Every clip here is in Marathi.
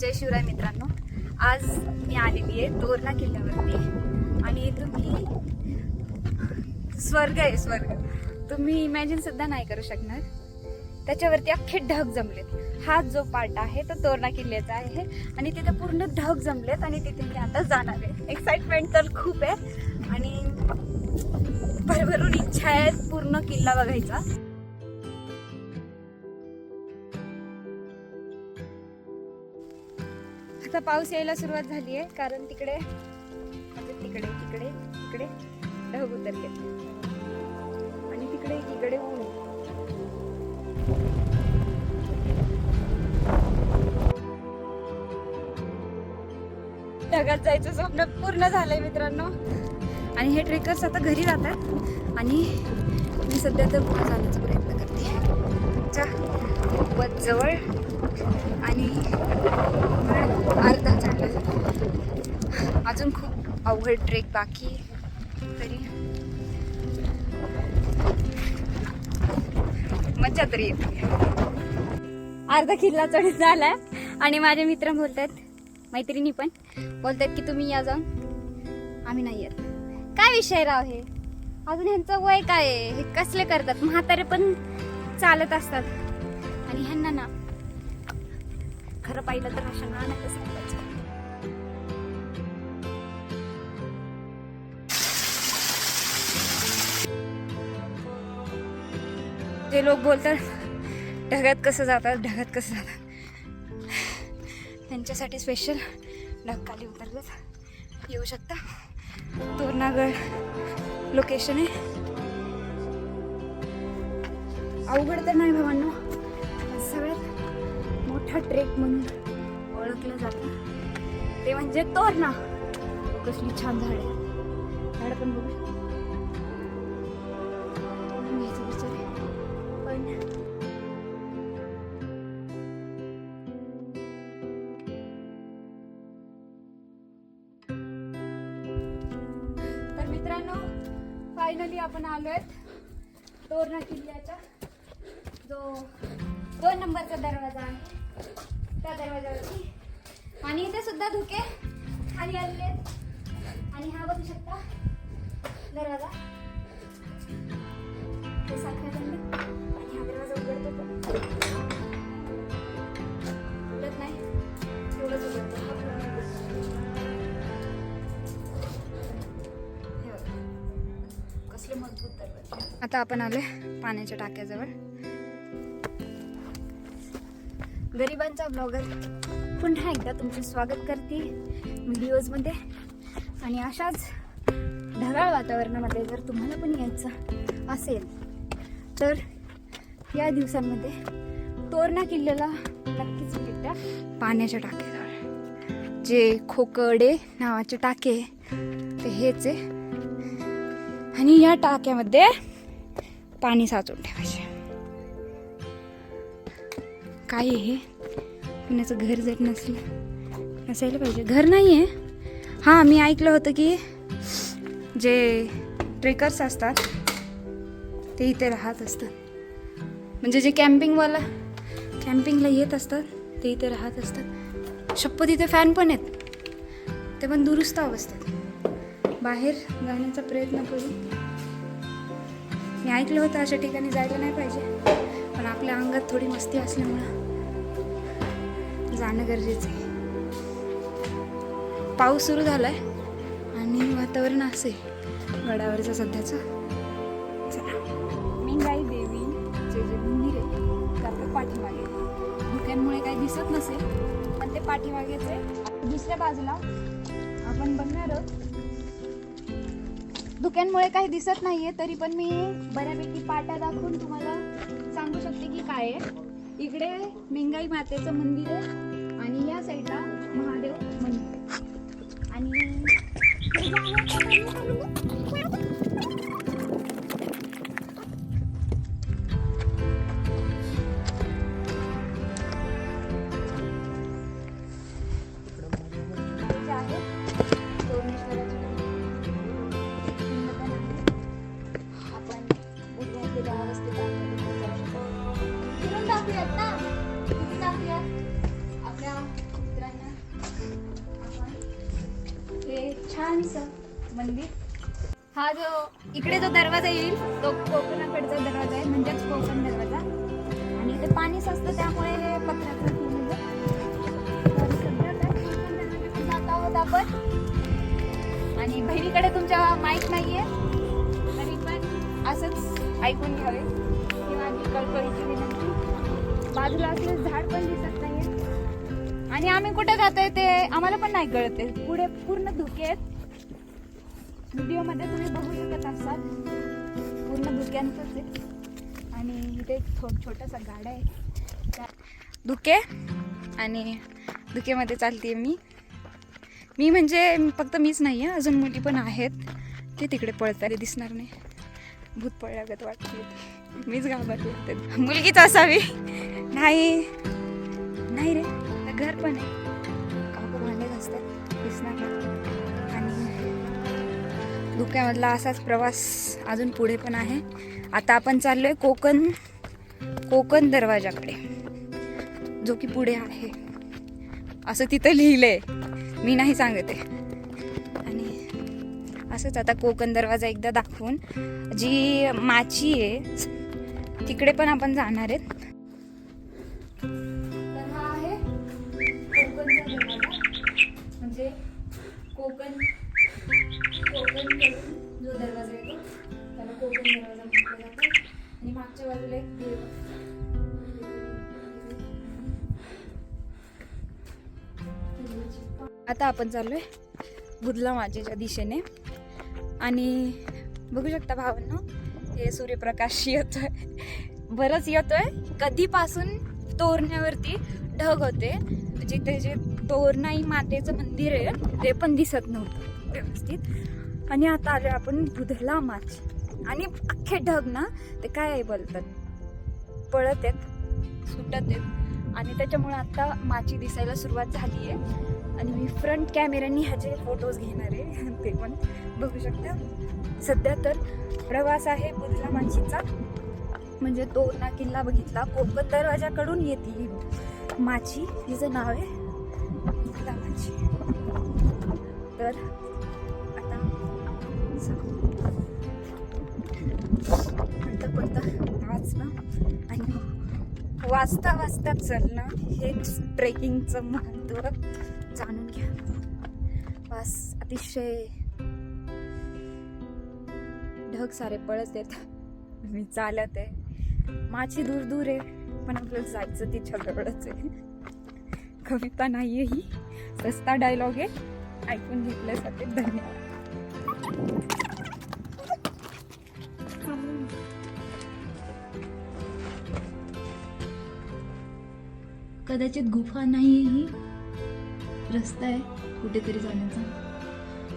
जय शिवराय मित्रांनो. आज मी आलेली आहे तोरणा किल्ल्यावरती. आणि तुम्ही स्वर्ग आहे स्वर्ग. तुम्ही इमॅजिन सुद्धा नाही करू शकणार. त्याच्यावरती अख्खे ढग जमलेत. हा जो पार्ट आहे तो तोरणा किल्ल्याचा आहे. आणि तिथे पूर्ण ढग जमलेत आणि तिथे मी आता जाणार आहे. एक्साइटमेंट तर खूप आहे. आणि भरभरून इच्छा आहे पूर्ण किल्ला बघायचा. आता पाऊस यायला सुरुवात झाली आहे कारण तिकडे तिकडे तिकडे तिकडे ढग उतरले. आणि तिकडे इकडे ऊन. ढगात जायचं स्वप्न पूर्ण झालंय मित्रांनो. आणि हे ट्रेकर्स आता घरी जातात. आणि मी सध्या तर पुढे जाण्याचा प्रयत्न करते. खूपच जवळ. आणि अर्धा चालला अजून खूप अवघड ट्रेक बाकी तरी मज्जा तरी येते. अर्धा किल्ला चढ झालाय. आणि माझे मित्र बोलतात मैत्रिणी पण बोलतात की तुम्ही या जाऊन. आम्ही नाही येत. काय विषय राव हे? अजून ह्यांचं वय काय आहे? हे कसले करतात? म्हातारे पण चालत असतात. आणि ह्यांना ना खरं पाहिलं तर अशा नाणकच सांगायचं ते लोक बोलतात ढगात कसं जातात ढगात कसं जातात. त्यांच्यासाठी स्पेशल ढगकाली उतरलं येऊ शकता. तोरणागड लोकेशन आहे. अवघड तर नाही भावांना सगळ्यात मोठा ट्रेक म्हणून ओळखलं जातं. ते म्हणजे तोरणा. कसली छान झाड आहे झाड पण बघू शकतो. आहे. पण तर मित्रांनो फायनली आपण आलोय तोरणा किल्ल्याचा जो दोन नंबरचा दरवाजा आहे. त्या दरवाजावरती. आणि इथे सुद्धा धुके खाली आलेले आहेत आणि हा बघू शकता दरवाजा. ते साखर आणि हा दरवाजा उघडतो उघडत नाही. तेवढंच उघडतो. मजबूत आता आपण आलो पाण्याच्या टाक्याजवळ. गरिबांचा ब्लॉगर पुन्हा एकदा तुमचे स्वागत करते व्हिडिओजमध्ये आणि अशाच ढगाळ वातावरणामध्ये जर तुम्हाला पण यायचं असेल तर या दिवसांमध्ये तोरणा किल्ल्याला नक्कीच भेट. द्या पाण्याच्या टाक्याजवळ जे खोकडे नावाचे टाके ते हेच आहे. आणि या टाक्यामध्ये पाणी साचून ठेवायचे. काय आहे हे? कुणाचं घर जर नसलं नसायला पाहिजे. घर नाही आहे हां मी ऐकलं होतं की जे ट्रेकर्स असतात ते इथे राहत असतात. म्हणजे जे कॅम्पिंगवाला कॅम्पिंगला येत असतात ते इथे राहत असतात. शप्प इथे फॅन पण आहेत. ते पण दुरुस्त अवस्थेत. बाहेर जाण्याचा प्रयत्न करू. मी ऐकलं होतं अशा ठिकाणी जायला नाही पाहिजे. पण आपल्या अंगात थोडी मस्ती असल्यामुळं. जाणं गरजेचं आहे. पाऊस सुरू झालाय आणि वातावरण असे गडावरचं सध्याचं. चला. मिंगाई देवी जे जे मंदिर आहे त्याच्या पाठीमागे. धुक्यांमुळे काही दिसत नसेल पण ते पाठीमागेच आहे. दुसऱ्या बाजूला आपण बघणार आहोत. धुक्यांमुळे काही दिसत नाहीये तरी पण मी बऱ्यापैकी पाट्या दाखवून तुम्हाला सांगू शकते की काय आहे. इकडे मेंगाई मातेचं मंदिर आहे आणि या साईडला महादेव मंदिर आणि इकडे जो दरवाजा येईल तो कोकणाकडचा दरवाजा आहे म्हणजेच कोकण दरवाजा. आणि इथे पाणी असतं त्यामुळे हे पत्र्याचं जात आहोत आपण. आणि बहिणीकडे तुमच्या माहीत नाहीये तरी पण असंच ऐकून घ्यावे. किंवा कल्पनेची विनंती. बाजूला असलेलं झाड पण दिसत नाहीये. आणि आम्ही कुठे जातोय ते आम्हाला पण नाही कळत आहे. पुढे पूर्ण धुके आहेत. व्हिडिओमध्ये तुम्ही बघू शकत असाल. पूर्ण धुक्यांचंच आहे आणि इथे एक थो छोटासा गाडा आहे. धुके. आणि धुकेमध्ये चालते मी. मी म्हणजे फक्त मीच नाही आहे अजून मुली पण आहेत. ते तिकडे पळताना दिसणार नाही. भूत पळल्यागत वाटते मीच घाबरते होते. मुलगीच असावी. नाही. नाही रे. घर पण आहे. काकू भांडे घासतात. दिसणार नाही. धुक्यामधला असाच प्रवास अजून पुढे पण आहे. आता आपण चाललो आहे कोकण कोकण दरवाजाकडे. जो की पुढे आहे. असं तिथं लिहिलं आहे मी नाही सांगते. आणि असंच आता कोकण दरवाजा एकदा दाखवून जी माची आहे तिकडे पण आपण जाणार आहेत. हा आहे कोकणचा दरवाजा. म्हणजे कोकण जो दरवाजा येतो त्याला कोकण दरवाजा म्हटलं जातं आणि मागच्या बाजूला एक देव आता आपण चाललोय बुधला माझेच्या दिशेने. आणि बघू शकता भावांना हे सूर्यप्रकाश येतोय. बरंच येतोय. कधीपासून तोरण्यावरती ढग होते. जिथे जे तोरणाई मातेचं मंदिर आहे ते पण दिसत नव्हतं व्यवस्थित. आणि आता आलो आपण बुधला माच आणि अख्खे ढग ना ते काय बोलतात? पळत आहेत सुटत आहेत. आणि त्याच्यामुळे आता माची दिसायला सुरुवात झाली आहे आणि मी फ्रंट कॅमेऱ्यांनी ह्याचे फोटोज घेणार आहे ते पण बघू शकता. सध्या तर प्रवास आहे बुधला माचीचा म्हणजे तो ना किल्ला बघितला. कोकण दरवाजाकडून येते ही माची हिचं नाव आहे बुधला माची तर वाचणं आणि वाचता वाचता चलणं हेच ट्रेकिंगचं महत्त्व जाणून घ्या. वास अतिशय ढग सारे पळत आहेत मी चालत आहे. माझी दूर दूर आहे पण आपल्याला जायचं तिच्या जवळच आहे. कविता आहे ही. सस्ता डायलॉग आहे. ऐकून घेतल्यासाठी धन्यवाद. कदाचित गुफा नाही ही रस्ता आहे कुठेतरी जाण्याचा.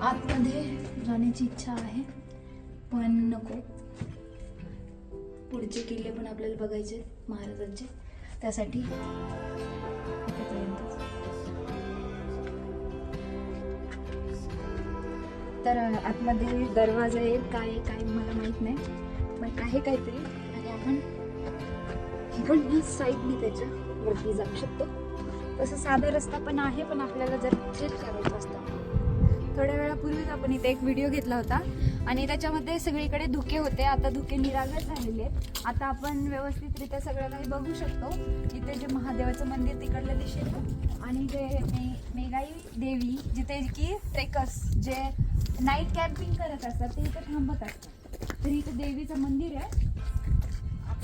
आतमध्ये जाण्याची इच्छा आहे पण नको. पुढचे किल्ले पण आपल्याला बघायचे महाराजांचे. त्यासाठी तर आतमध्ये दरवाजा आहे काय काय मला माहीत नाही. पण आहे काहीतरी. आणि आपण इकडनं साईडने त्याच्या वरती जाऊ शकतो. तसं साधा रस्ता पण आहे पण आपल्याला जर चेक करायचं असतं. थोड्या वेळापूर्वीच आपण इथे एक व्हिडिओ घेतला होता. आणि त्याच्यामध्ये सगळीकडे धुके होते. आता धुके निरागत झालेले आहेत. आता आपण व्यवस्थितरित्या सगळं काही बघू शकतो. इथे जे महादेवाचं मंदिर तिकडलं दिशेल आणि जे मे मेघाई देवी जिथे की ट्रेकर्स जे नाईट कॅम्पिंग करत असतात ते इथे थांबत असतात. तर इथे देवीचं मंदिर आहे.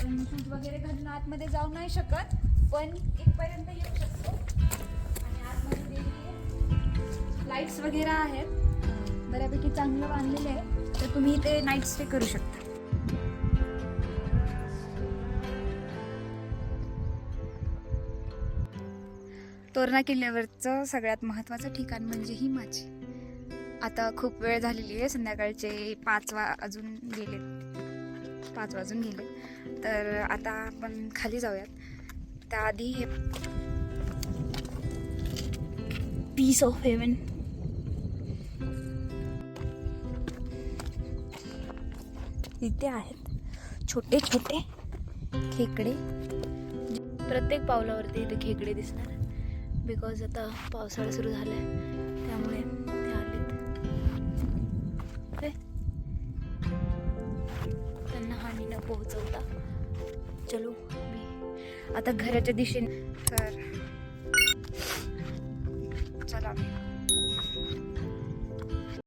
आपण शूट वगैरे घालून आतमध्ये जाऊ नाही शकत पण इथपर्यंत येऊ शकतो. आणि आतमध्ये लाईट्स वगैरे आहेत. बऱ्यापैकी चांगलं बांधलेलं आहे. तर तुम्ही इथे नाईट स्टे करू शकता. तोरणा किल्ल्यावरचं सगळ्यात महत्त्वाचं ठिकाण म्हणजे ही माझी. आता खूप वेळ झालेली आहे. संध्याकाळचे पाच वा अजून गेले पाच वाजून गेले तर आता आपण खाली जाऊयात. त्याआधी हे पीस ऑफ हेवन इथे आहेत छोटे छोटे खेकडे. प्रत्येक पावलावरती इथे खेकडे दिसणार बिकॉज आता पावसाळा सुरू झाला आहे त्यामुळे पोहोचवता. चलो मी आता घराच्या दिशेने. तर